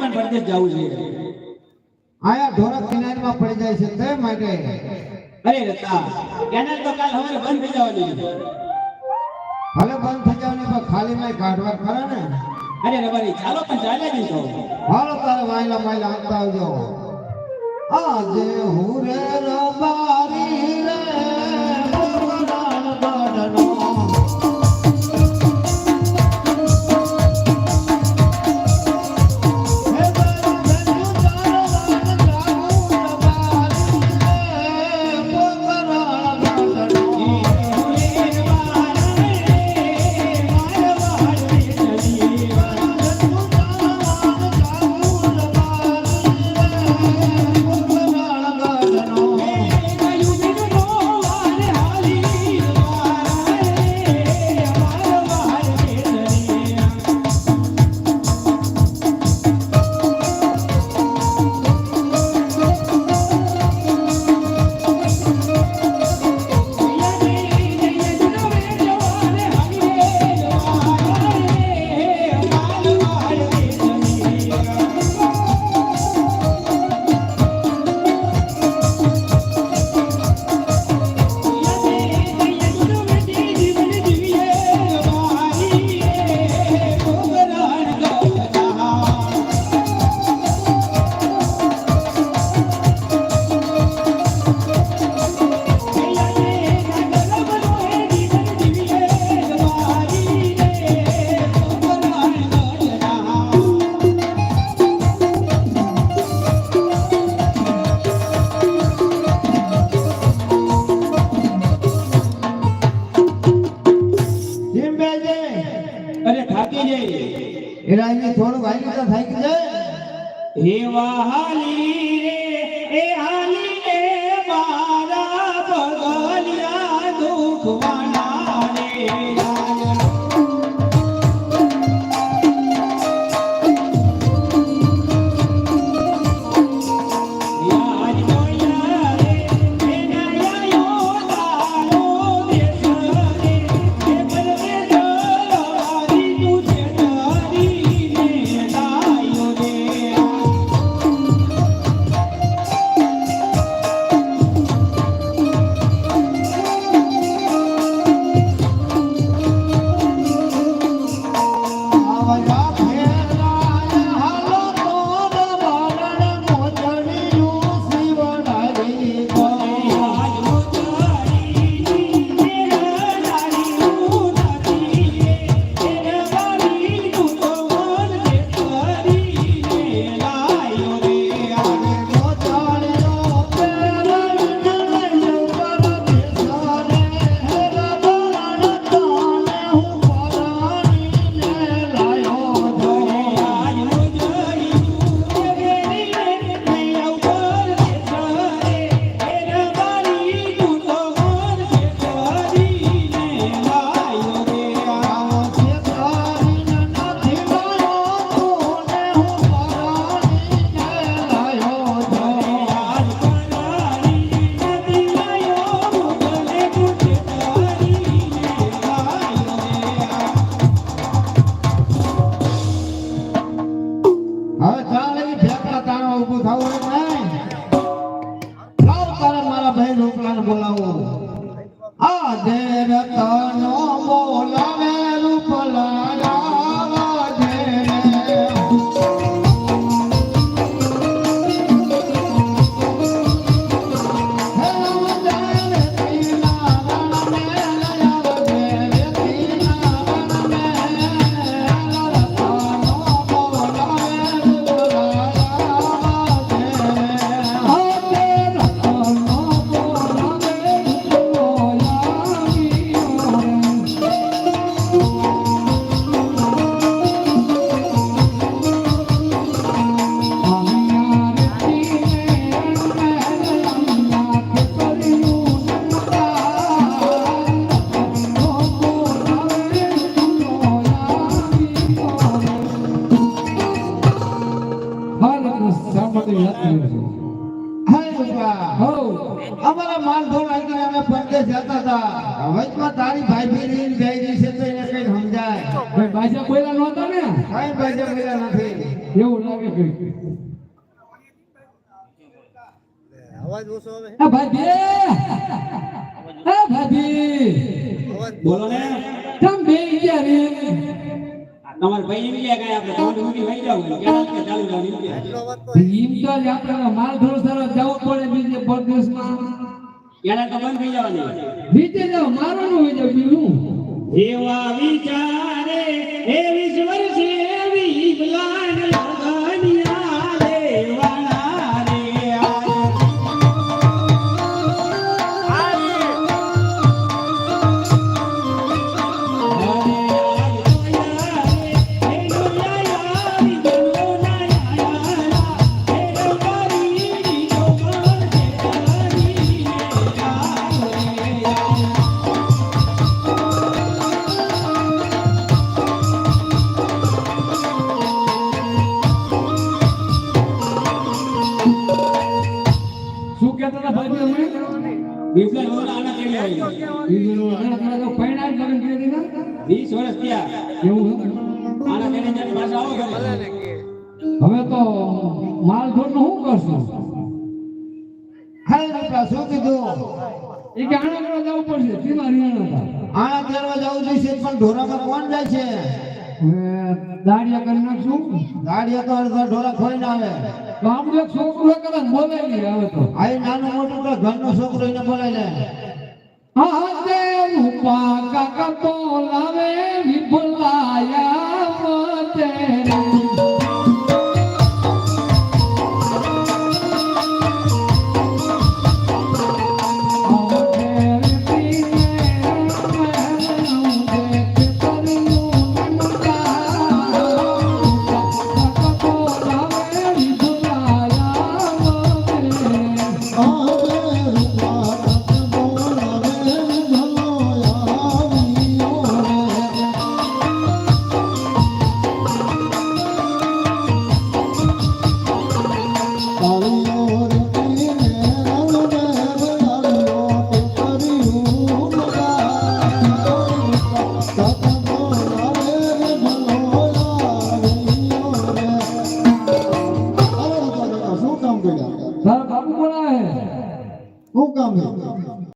માટે પણ પરદેશ જવું જોઈએ. આયા ઢોરા કિનારીમાં પડી જાય છે તે માટે. અરે રતા કેનલ તો કાલ હવે બંધ થઈ જવાની ભલે બંધ થઈ જવાની પણ ખાલી માં કાઢવા ખરા ને. અરે રબારી ચાલો પણ ચાલ્યા જઈશો. હાલો તારે વાયલા માયલા આવતા આવજો. આજે હું રે રબારી રે. અરે થાકી જાય અહીંયા થોડું વાયુ તો થાકી જાય. હે વાહાલી રે એ હાલી મારા ભાઈ બોલાવો. અમારા માલ ધોળ આવી અમે પરદેશ જતા હતા. વચમાં તારી ભાઈ બેરી બેરી છે તો એને કઈ સમજાય. ભાઈ ભાષા બોલ્યા નહોતા ને? કઈ ભાઈ બોલ્યા નથી. એવું લાગે કંઈક. અવાજ ઓછો આવે. ભાભી! આ ભાભી! બોલો ને. તમ બે. તમારા ભાઈ એમ કે આપણે? તમારી ઊંઘી વહી જાવ કે ચાલુ જાવ એમ કે એટલો અવાજ તો એમ તો જ આપણે માલ થોડો સારો જવું પડે બીજે પરદેશમાં કેનાલ તો બંધ થઈ જવાની. બીજે જાવ મારવાનું હોય જાવ બીજું. એવા વિચારે કહેતા હતા ભાભી અમે બીપલા રોલ આના કેવી હોય? બીજું આના થોડા તો પૈણા જ લગ્ન કરી દીધા વીસ વર્ષ થયા. એવું આના તેને જઈને પાછા આવો ઘરે. હવે તો માલ ઢોરનું શું કરશું? ખાલી રૂપિયા શું કીધું એ કે આણા કરવા જવું પડશે. તેમાં રિયાણા આણા તેરવા જવું જોઈશે પણ ઢોરામાં કોણ જાય છે? દાડિયા કરી નાખશું દાડિયા તો અડધા ઢોરા ખોઈને આવે. તો આપણું એક છોકરું કરે બોલાય નહીં આવે તો. આ નાનો મોટો તો ઘરનો છોકરો એને બોલાય લે. હા દેવ ઉપા કાકા તો લાવે વિભલાયા શું